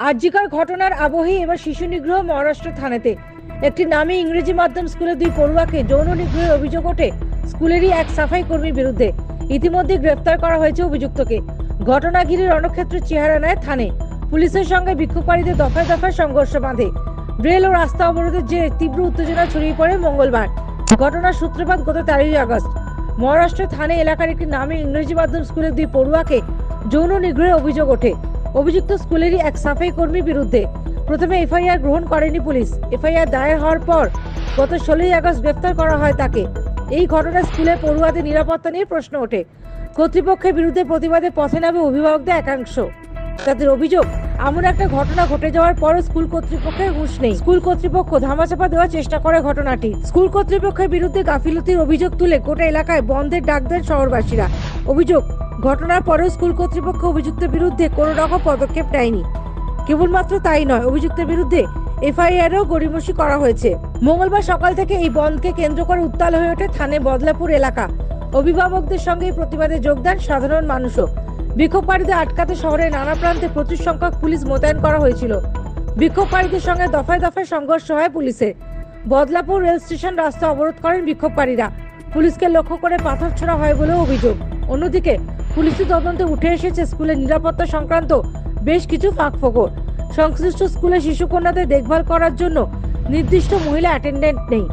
আর্যিকর ঘটনার আবহেই এবার শিশু নিগ্রহ মহারাষ্ট্র থানাতে। একটি নামী ইংরেজি মাধ্যম স্কুলের দুই পড়ুয়াকে যৌন নিগ্রহের অভিযোগ ওঠে স্কুলেরই এক সাফাই কর্মীর বিরুদ্ধে। ইতিমধ্যে গ্রেফতার করা হয়েছে অভিযুক্তকে। ঘটনা ঘিরে রণক্ষেত্র চেহারা নেয় থানে। পুলিশের সঙ্গে বিক্ষোভকারীদের দফায় দফায় সংঘর্ষ বাঁধে। ব্রেল ও রাস্তা অবরোধের জেরে তীব্র উত্তেজনা ছড়িয়ে পড়ে মঙ্গলবার। ঘটনার সূত্রপাত গত তেরোই আগস্ট। মহারাষ্ট্রের থানে এলাকার একটি নামী ইংরেজি মাধ্যম স্কুলের দুই পড়ুয়াকে যৌন নিগ্রহের অভিযোগ ওঠে। অভিযুক্ত স্কুলেরই এক সাফাই কর্মীর বিরুদ্ধে প্রথমে এফআইআর গ্রহণ করেনি পুলিশ। এফআইআর দায়ের হওয়ার পর গত ষোলোই আগস্ট গ্রেফতার করা হয় তাকে। এই ঘটনায় স্কুলে পড়ুয়াদের নিরাপত্তা নিয়ে প্রশ্ন ওঠে। কর্তৃপক্ষের বিরুদ্ধে প্রতিবাদে পথে নামে অভিভাবকদের একাংশ। তাদের অভিযোগ, এমন একটা ঘটনা ঘটে যাওয়ার পরও স্কুল কর্তৃপক্ষের হুঁশ নেই। স্কুল কর্তৃপক্ষ ধামাচাপা দেওয়ার চেষ্টা করে ঘটনাটি। স্কুল কর্তৃপক্ষের বিরুদ্ধে গাফিলতির অভিযোগ তুলে গোটা এলাকায় বন্ধের ডাক দেন শহরবাসীরা। অভিযোগ ঘটনার পরেও স্কুল কর্তৃপক্ষ অভিযুক্তের বিরুদ্ধে কোনো রকম পদক্ষেপ নেয়নি। কেবলমাত্র তাই নয়, অভিযুক্তের বিরুদ্ধে এফআইআরও গড়িমসি করা হয়েছে। মঙ্গলবার সকাল থেকে এই বন্ধকে কেন্দ্র করে উত্তাল হয়ে ওঠে থানে বদলাপুর এলাকা। অভিভাবকদের সঙ্গে প্রতিবাদে যোগদান সাধারণ মানুষও। বিক্ষোভকারীদের আটকাতে শহরের নানা প্রান্তে প্রচুর সংখ্যক পুলিশ মোতায়েন করা হয়েছিল। বিক্ষোভকারীদের সঙ্গে দফায় দফায় সংঘর্ষ হয় পুলিশের বদলাপুর রেল স্টেশন রাস্তা অবরোধ করেন বিক্ষোভকারীরা। পুলিশকে লক্ষ্য করে পাথর ছোড়া হয় বলেও অভিযোগ। অন্যদিকে পুলিশি তদন্তে উঠে এসেছে স্কুলের নিরাপত্তা সংক্রান্ত বেশ কিছু ফাঁকফোকর। সংশ্লিষ্ট স্কুলে শিশু কন্যাদের দেখভাল করার জন্য নির্দিষ্ট মহিলা অ্যাটেন্ডেন্ট নেই।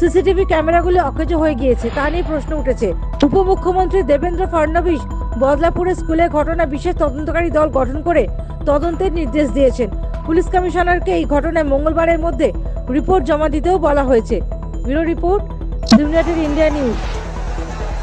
সিসিটিভি ক্যামেরাগুলি অকেজ হয়ে গিয়েছে, তা নিয়ে প্রশ্ন উঠেছে। উপমুখ্যমন্ত্রী দেবেন্দ্র ফডনবিস বদলাপুরে স্কুলে ঘটনা বিশেষ তদন্তকারী দল গঠন করে তদন্তের নির্দেশ দিয়েছেন। পুলিশ কমিশনারকে এই ঘটনায় মঙ্গলবারের মধ্যে রিপোর্ট জমা দিতেও বলা হয়েছে। Bureau report United India News.